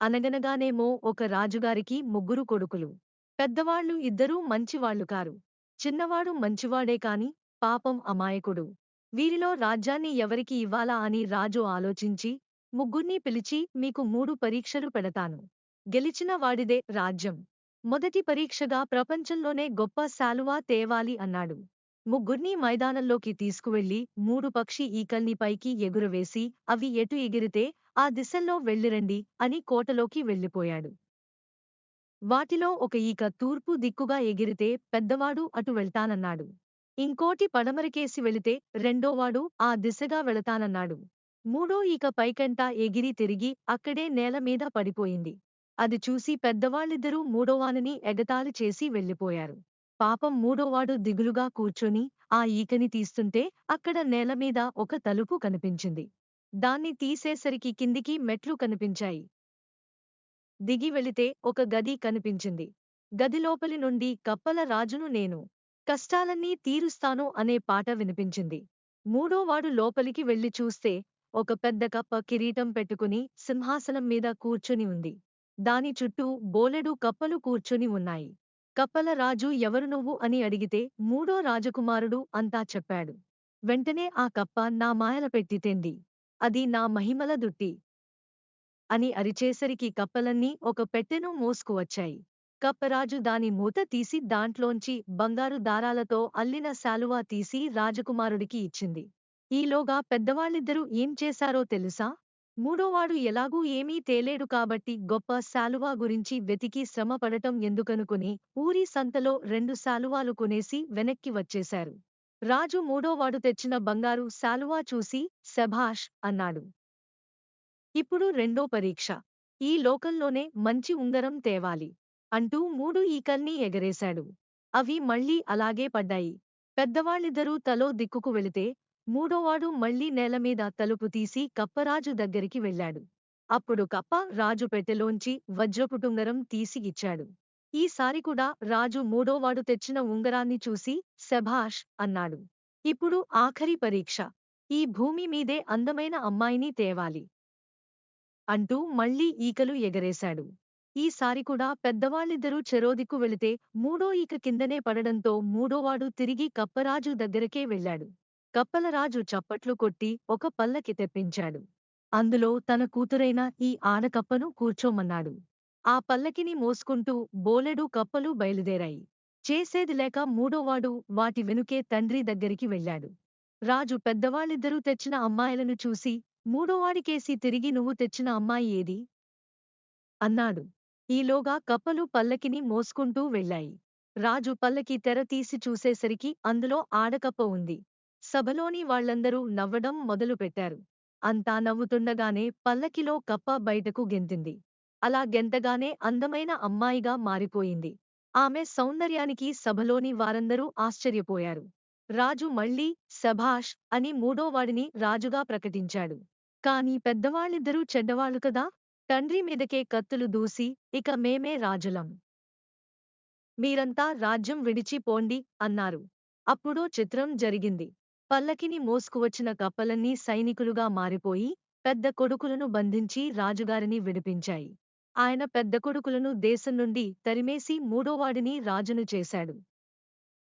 అనగనగానేమో ఒక రాజుగారికి ముగ్గురు కొడుకులు. పెద్దవాళ్ళు ఇద్దరూ మంచివాళ్ళు కారు. చిన్నవాడు మంచివాడే కాని పాపం అమాయకుడు. వీరిలో రాజ్యాన్ని ఎవరికి ఇవ్వాలా అని రాజు ఆలోచించి ముగ్గుర్నీ పిలిచి మీకు మూడు పరీక్షలు పెడతాను. గెలిచిన వాడిదే రాజ్యం. మొదటి పరీక్షగా ప్రపంచంలోనే గొప్ప శాలువా తేవాలి అన్నాడు. ముగ్గుర్నీ మైదానంలోకి తీసుకువెళ్ళి మూడు పక్షి ఈకల్ని పైకి ఎగురవేసి అవి ఎటు ఎగిరితే ఆ దిశల్లో వెళ్ళిరండి అని కోటలోకి వెళ్ళిపోయాడు. వాటిలో ఒక ఈక తూర్పు దిక్కుగా ఎగిరితే పెద్దవాడు అటు వెళ్తానన్నాడు. ఇంకోటి పడమరకేసి వెళితే రెండోవాడు ఆ దిశగా వెళతానన్నాడు. మూడో ఈక పైకంటా ఎగిరి తిరిగి అక్కడే నేలమీద పడిపోయింది. అది చూసి పెద్దవాళ్ళిద్దరూ మూడోవానిని ఎగతాళి చేసి వెళ్ళిపోయారు. పాపం మూడోవాడు దిగులుగా కూర్చొని ఆ ఈకని తీస్తుంటే అక్కడ నేలమీద ఒక తలుపు కనిపించింది. దాన్ని తీసేసరికి కిందికి మెట్లు కనిపించాయి. దిగి వెళితే ఒక గది కనిపించింది. గదిలోపలి నుండి కప్పల రాజును నేను కష్టాలన్నీ తీరుస్తాను అనే పాట వినిపించింది. మూడోవాడు లోపలికి వెళ్ళి చూస్తే ఒక పెద్ద కప్ప కిరీటం పెట్టుకుని సింహాసనం మీద కూర్చుని ఉంది. దాని చుట్టూ బోలెడు కప్పలు కూర్చుని ఉన్నాయి. కప్పల రాజు ఎవరు నువ్వు అని అడిగితే మూడో రాజకుమారుడు అంతా చెప్పాడు. వెంటనే ఆ కప్ప నా మాయల పెట్టితేంది అది నా మహిమల దుట్టి అని అరిచేసరికి కప్పలన్నీ ఒక పెట్టెను మోసుకువచ్చాయి. కప్పరాజు దాని మూత తీసి దాంట్లోంచి బంగారు దారాలతో అల్లిన శాలువా తీసి రాజకుమారుడికి ఇచ్చింది. ఈలోగా పెద్దవాళ్ళిద్దరూ ఏం చేశారో తెలుసా? మూడోవాడు ఎలాగూ ఏమీ తేలేడు కాబట్టి గొప్ప శాలువా గురించి వెతికి శ్రమపడటం ఎందుకనుకుని ఊరి సంతలో రెండు శాలువాలు కొనేసి వెనక్కి వచ్చేశారు. రాజు మూడోవాడు తెచ్చిన బంగారు శాలువా చూసి శభాష్ అన్నాడు. ఇప్పుడు రెండో పరీక్ష. ఈ లోకంలోనే మంచి ఉంగరం తేవాలి అంటూ మూడు ఈకల్ని ఎగరేశాడు. అవి మళ్ళీ అలాగే పడ్డాయి. పెద్దవాళ్ళిద్దరూ తలో దిక్కుకు వెళితే మూడోవాడు మళ్ళీ నేలమీద తలుపు తీసి కప్పరాజు దగ్గరికి వెళ్ళాడు. అప్పుడు కప్ప రాజు పెట్టెలోంచి వజ్రపుటుంగరం తీసి ఇచ్చాడు. ఈసారి కూడా రాజు మూడోవాడు తెచ్చిన ఉంగరాన్ని చూసి శభాష్ అన్నాడు. ఇప్పుడు ఆఖరి పరీక్ష. ఈ భూమి మీదే అందమైన అమ్మాయిని తేవాలి అంటూ మళ్ళీ ఈకలు ఎగరేశాడు. ఈసారి కూడా పెద్దవాళ్ళిద్దరూ చెరోదిక్కు వెళితే మూడో ఈక కిందనే పడడంతో మూడోవాడు తిరిగి కప్పరాజు దగ్గరకే వెళ్ళాడు. కప్పలరాజు చప్పట్లు కొట్టి ఒక పల్లకి తెప్పించాడు. అందులో తన కూతురైన ఈ ఆడకప్పను కూర్చోమన్నాడు. ఆ పల్లకిని మోసుకుంటూ బోలెడు కప్పలు బయలుదేరాయి. చేసేది లేక మూడోవాడు వాటి వెనుకే తండ్రి దగ్గరికి వెళ్ళాడు. రాజు పెద్దవాళ్ళిద్దరూ తెచ్చిన అమ్మాయిలను చూసి మూడోవాడికేసి తిరిగి నువ్వు తెచ్చిన అమ్మాయి ఏది? అన్నాడు. ఈలోగా కప్పలు పల్లకిని మోసుకుంటూ వెళ్ళాయి. రాజు పల్లకి తెర తీసి చూసేసరికి అందులో ఆడకప్ప ఉంది. సభలోని వాళ్ళందరూ నవ్వడం మొదలుపెట్టారు. అంతా నవ్వుతుండగానే పల్లకిలో కప్ప బయటకు గెంతింది. అలా గెంతగానే అందమైన అమ్మాయిగా మారిపోయింది. ఆమె సౌందర్యానికి సభలోని వారందరూ ఆశ్చర్యపోయారు. రాజు మళ్ళీ సభాష్ అని మూడోవాడిని రాజుగా ప్రకటించాడు. కాని పెద్దవాళ్ళిద్దరూ చెడ్డవాళ్ళు కదా? తండ్రి మీదకే కత్తులు దూసి ఇక మేమే రాజులం. మీరంతా రాజ్యం విడిచిపోండి అన్నారు. అప్పుడో చిత్రం జరిగింది. పల్లకిని మోసుకువచ్చిన కప్పలన్నీ సైనికులుగా మారిపోయి పెద్ద కొడుకులను బంధించి రాజుగారిని విడిపించాయి. ఆయన పెద్ద కొడుకులను దేశం నుండి తరిమేసి మూడోవాడిని రాజును చేశాడు.